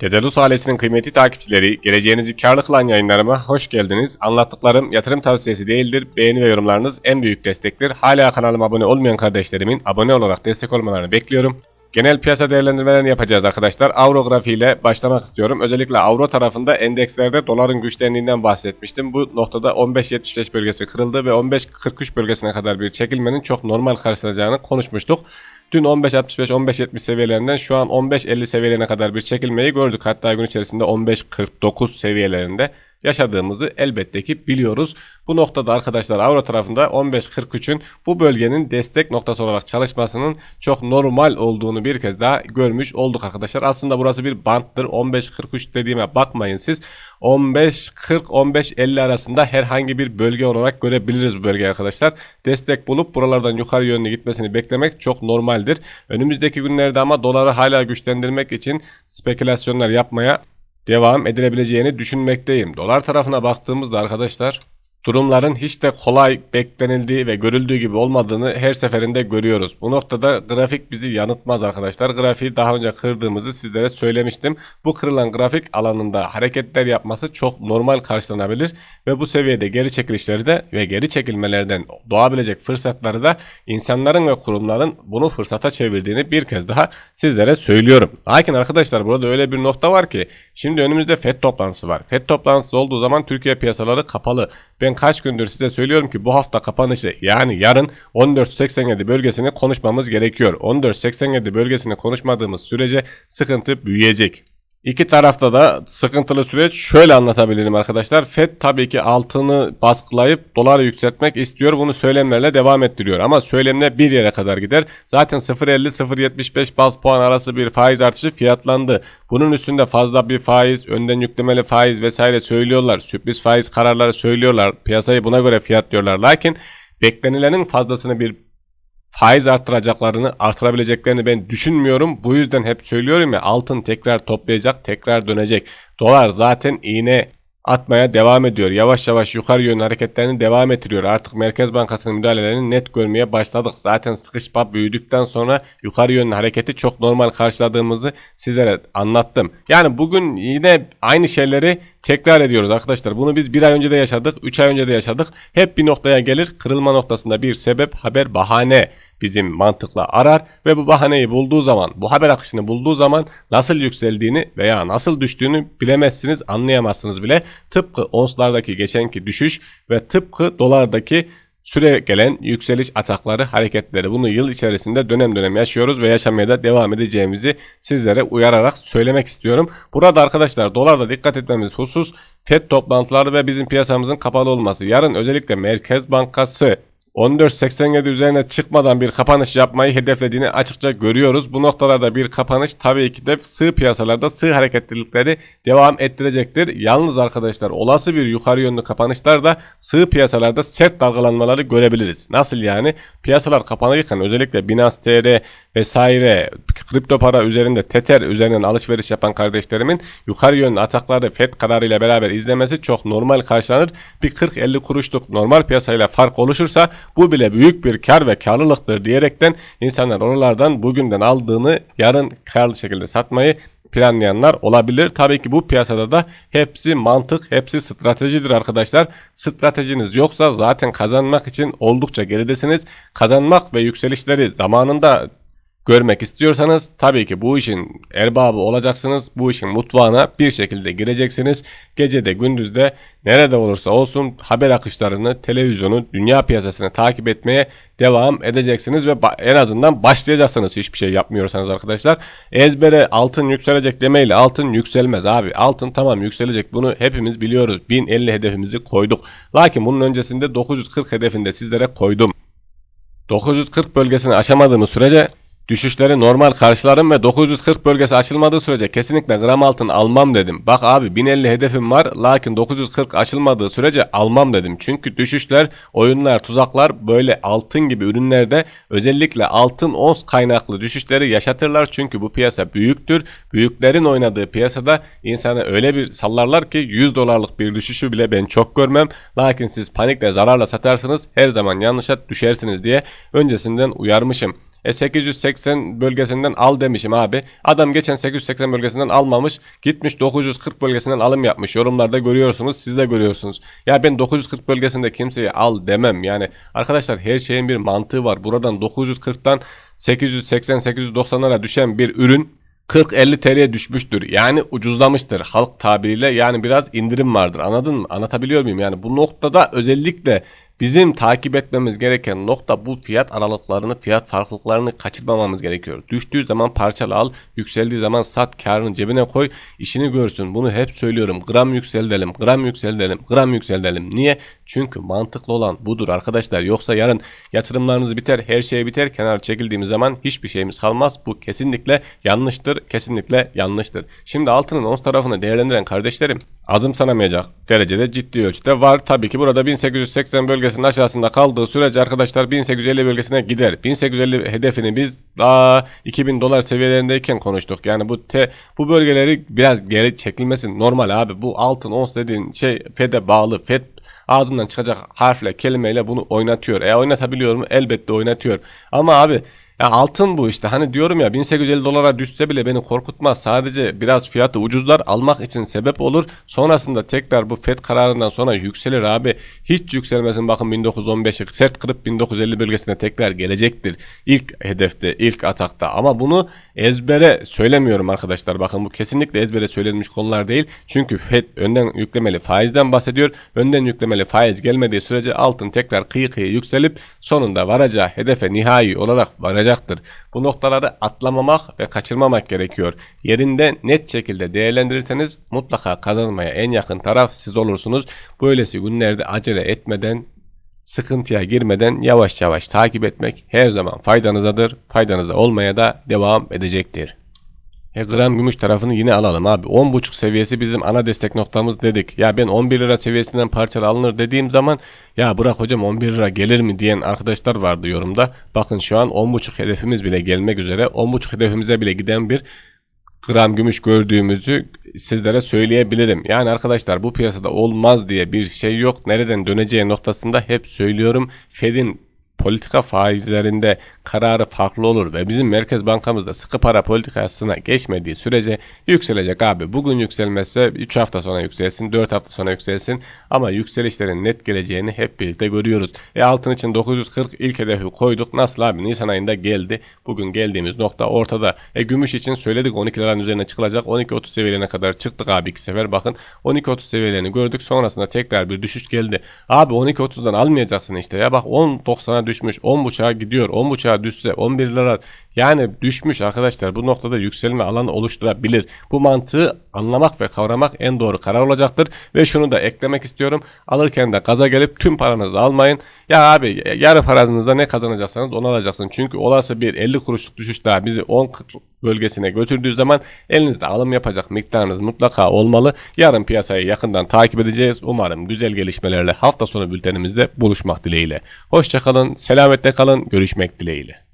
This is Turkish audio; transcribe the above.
Dedalus ailesinin kıymetli takipçileri, geleceğinizi karlı kılan yayınlarıma hoş geldiniz. Anlattıklarım yatırım tavsiyesi değildir. Beğeni ve yorumlarınız en büyük destektir. Hala kanalıma abone olmayan kardeşlerimin abone olarak destek olmalarını bekliyorum. Genel piyasa değerlendirmelerini yapacağız arkadaşlar. Avro grafiğiyle başlamak istiyorum. Özellikle avro tarafında endekslerde doların güçlendiğinden bahsetmiştim. Bu noktada 15.75 bölgesi kırıldı ve 15.43 bölgesine kadar bir çekilmenin çok normal karşılanacağını konuşmuştuk. Dün 15.65-15.70 seviyelerinden şu an 15.50 seviyelerine kadar bir çekilmeyi gördük. Hatta gün içerisinde 15.49 seviyelerinde yaşadığımızı elbette ki biliyoruz. Bu noktada arkadaşlar Avro tarafında 15.43'ün bu bölgenin destek noktası olarak çalışmasının çok normal olduğunu bir kez daha görmüş olduk arkadaşlar. Aslında burası bir banttır. 15.43 dediğime bakmayın siz. 15.40-15.50 arasında herhangi bir bölge olarak görebiliriz bu bölgeyi arkadaşlar. Destek bulup buralardan yukarı yönlü gitmesini beklemek çok normaldir. Önümüzdeki günlerde ama doları hala güçlendirmek için spekülasyonlar yapmaya devam edilebileceğini düşünmekteyim. Dolar tarafına baktığımızda arkadaşlar durumların hiç de kolay beklenildiği ve görüldüğü gibi olmadığını her seferinde görüyoruz. Bu noktada grafik bizi yanıltmaz arkadaşlar. Grafiği daha önce kırdığımızı sizlere söylemiştim. Bu kırılan grafik alanında hareketler yapması çok normal karşılanabilir ve bu seviyede geri çekilişleri de ve geri çekilmelerden doğabilecek fırsatları da insanların ve kurumların bunu fırsata çevirdiğini bir kez daha sizlere söylüyorum. Lakin arkadaşlar burada öyle bir nokta var ki şimdi önümüzde FED toplantısı var. FED toplantısı olduğu zaman Türkiye piyasaları kapalı. Ben kaç gündür size söylüyorum ki bu hafta kapanışı yani yarın 14.87 bölgesini konuşmamız gerekiyor. 14.87 bölgesini konuşmadığımız sürece sıkıntı büyüyecek. İki tarafta da sıkıntılı süreç şöyle anlatabilirim arkadaşlar. FED tabii ki altını baskılayıp doları yükseltmek istiyor. Bunu söylemlerle devam ettiriyor. Ama söylemle bir yere kadar gider. Zaten 0.50-0.75 baz puan arası bir faiz artışı fiyatlandı. Bunun üstünde fazla bir faiz, önden yüklemeli faiz vesaire söylüyorlar. Sürpriz faiz kararları söylüyorlar. Piyasayı buna göre fiyatlıyorlar. Lakin beklenilenin fazlasını bir faiz arttıracaklarını artırabileceklerini ben düşünmüyorum. Bu yüzden hep söylüyorum ya altın tekrar toplayacak tekrar dönecek. Dolar zaten iğne atmaya devam ediyor. Yavaş yavaş yukarı yönlü hareketlerini devam ettiriyor. Artık Merkez Bankası'nın müdahalelerini net görmeye başladık. Zaten sıkışma büyüdükten sonra yukarı yönlü hareketi çok normal karşıladığımızı sizlere anlattım. Yani bugün yine aynı şeyleri tekrar ediyoruz arkadaşlar. Bunu biz bir ay önce de yaşadık, 3 ay önce de yaşadık. Hep bir noktaya gelir. Kırılma noktasında bir sebep, haber, bahane bizim mantıkla arar ve bu bahaneyi bulduğu zaman, bu haber akışını bulduğu zaman nasıl yükseldiğini veya nasıl düştüğünü bilemezsiniz, anlayamazsınız bile. Tıpkı onslardaki geçenki düşüş ve tıpkı dolardaki süre gelen yükseliş atakları, hareketleri bunu yıl içerisinde dönem dönem yaşıyoruz ve yaşamaya da devam edeceğimizi sizlere uyararak söylemek istiyorum. Burada arkadaşlar dolarda dikkat etmemiz husus FED toplantıları ve bizim piyasamızın kapalı olması. Yarın özellikle Merkez Bankası 14.87 üzerine çıkmadan bir kapanış yapmayı hedeflediğini açıkça görüyoruz. Bu noktalarda bir kapanış tabii ki de sığ piyasalarda sığ hareketlilikleri devam ettirecektir. Yalnız arkadaşlar olası bir yukarı yönlü kapanışlar da sığ piyasalarda sert dalgalanmaları görebiliriz. Nasıl yani? Piyasalar kapanırken özellikle Binance TR vesaire kripto para üzerinde Tether üzerinden alışveriş yapan kardeşlerimin yukarı yönlü atakları FED kararıyla beraber izlemesi çok normal karşılanır. Bir 40-50 kuruşluk normal piyasayla fark oluşursa bu bile büyük bir kar ve karlılıktır diyerekten insanlar oralardan bugünden aldığını yarın karlı şekilde satmayı planlayanlar olabilir. Tabii ki bu piyasada da hepsi mantık, hepsi stratejidir arkadaşlar. Stratejiniz yoksa zaten kazanmak için oldukça geridesiniz. Kazanmak ve yükselişleri zamanında görmek istiyorsanız tabii ki bu işin erbabı olacaksınız. Bu işin mutfağına bir şekilde gireceksiniz. Gecede gündüzde nerede olursa olsun haber akışlarını, televizyonu, dünya piyasasını takip etmeye devam edeceksiniz ve en azından başlayacaksınız hiçbir şey yapmıyorsanız arkadaşlar. Ezbere altın yükselecek demeyle altın yükselmez abi. Altın tamam yükselecek bunu hepimiz biliyoruz. 1050 hedefimizi koyduk. Lakin bunun öncesinde 940 hedefinde sizlere koydum. 940 bölgesini aşamadığımız sürece Düşüşleri normal karşılarım ve 940 bölgesi açılmadığı sürece kesinlikle gram altın almam dedim. Bak abi 1050 hedefim var lakin 940 açılmadığı sürece almam dedim. Çünkü düşüşler, oyunlar, tuzaklar böyle altın gibi ürünlerde özellikle altın ons kaynaklı düşüşleri yaşatırlar. Çünkü bu piyasa büyüktür. Büyüklerin oynadığı piyasada insana öyle bir sallarlar ki 100 dolarlık bir düşüşü bile ben çok görmem. Lakin siz panikle zararla satarsınız her zaman yanlışa düşersiniz diye öncesinden uyarmışım. E 880 bölgesinden al demişim abi. Adam geçen 880 bölgesinden almamış. Gitmiş 940 bölgesinden alım yapmış. Yorumlarda görüyorsunuz. Siz de görüyorsunuz. Ya ben 940 bölgesinde kimseye al demem. Yani arkadaşlar her şeyin bir mantığı var. Buradan 940'tan 880-890'lara düşen bir ürün 40-50 TL'ye düşmüştür. Yani ucuzlamıştır halk tabiriyle. Yani biraz indirim vardır. Anladın mı? Anlatabiliyor muyum? Yani bu noktada özellikle bizim takip etmemiz gereken nokta bu fiyat aralıklarını, fiyat farklılıklarını kaçırmamamız gerekiyor. Düştüğü zaman parçala al, yükseldiği zaman sat, karını cebine koy, işini görsün. Bunu hep söylüyorum. Gram yükseltelim, gram yükseltelim, gram yükseltelim. Niye? Çünkü mantıklı olan budur arkadaşlar. Yoksa yarın yatırımlarınız biter, her şey biter. Kenar çekildiğimiz zaman hiçbir şeyimiz kalmaz. Bu kesinlikle yanlıştır. Kesinlikle yanlıştır. Şimdi altının ons tarafını değerlendiren kardeşlerim azımsanamayacak derecede ciddi ölçüde var. Tabii ki burada 1880 bölgesinin aşağısında kaldığı sürece arkadaşlar 1850 bölgesine gider. 1850 hedefini biz daha 2000 dolar seviyelerindeyken konuştuk. Yani bu te, bu bölgeleri biraz geri çekilmesi normal abi. Bu altın ons dediğin şey FED'e bağlı. FED ağzından çıkacak harfle kelimeyle bunu oynatıyor. E oynatabiliyor mu? Elbette oynatıyor. Ama abi ya altın bu işte hani diyorum ya 1850 dolara düşse bile beni korkutmaz. Sadece biraz fiyatı ucuzlar almak için sebep olur. Sonrasında tekrar bu FED kararından sonra yükselir abi. Hiç yükselmesin bakın 1915'i sert kırıp 1950 bölgesine tekrar gelecektir. İlk hedefte ilk atakta ama bunu ezbere söylemiyorum arkadaşlar. Bakın bu kesinlikle ezbere söylenmiş konular değil. Çünkü FED önden yüklemeli faizden bahsediyor. Önden yüklemeli faiz gelmediği sürece altın tekrar kıyı kıyı yükselip sonunda varacağı hedefe nihai olarak varacaktır. Bu noktaları atlamamak ve kaçırmamak gerekiyor. Yerinde net şekilde değerlendirirseniz mutlaka kazanmaya en yakın taraf siz olursunuz. Böylesi günlerde acele etmeden sıkıntıya girmeden yavaş yavaş takip etmek her zaman faydanızadır. Faydanıza olmaya da devam edecektir. E gram gümüş tarafını yine alalım abi. 10.5 seviyesi bizim ana destek noktamız dedik. Ya ben 11 lira seviyesinden parçalı alınır dediğim zaman ya bırak hocam 11 lira gelir mi diyen arkadaşlar vardı yorumda. Bakın şu an 10.5 hedefimiz bile gelmek üzere. 10.5 hedefimize bile giden bir gram gümüş gördüğümüzü sizlere söyleyebilirim. Yani arkadaşlar bu piyasada olmaz diye bir şey yok. Nereden döneceği noktasında hep söylüyorum. Fed'in politika faizlerinde kararı farklı olur ve bizim Merkez Bankamızda sıkı para politikasına geçmediği sürece yükselecek abi. Bugün yükselmezse 3 hafta sonra yükselsin, 4 hafta sonra yükselsin ama yükselişlerin net geleceğini hep birlikte görüyoruz. E altın için 940 ilk hedefi koyduk. Nasıl abi? Nisan ayında geldi. Bugün geldiğimiz nokta ortada. E gümüş için söyledik 12 liranın üzerine çıkılacak. 12-30 seviyelerine kadar çıktık abi iki sefer. Bakın 12-30 seviyelerini gördük. Sonrasında tekrar bir düşüş geldi. Abi 12-30'dan almayacaksın işte ya. Bak 10-90'a düşmüş. 10.5'a gidiyor. 10.5'a düşse 11 lira yani düşmüş arkadaşlar. Bu noktada yükselme alanı oluşturabilir. Bu mantığı anlamak ve kavramak en doğru karar olacaktır. Ve şunu da eklemek istiyorum. Alırken de gaza gelip tüm paranızı almayın. Ya abi yarı paranızda ne kazanacaksanız onu alacaksın. Çünkü olası bir 50 kuruşluk düşüş daha bizi 10 bölgesine götürdüğü zaman elinizde alım yapacak miktarınız mutlaka olmalı. Yarın piyasayı yakından takip edeceğiz. Umarım güzel gelişmelerle hafta sonu bültenimizde buluşmak dileğiyle. Hoşçakalın, selametle kalın, görüşmek dileğiyle.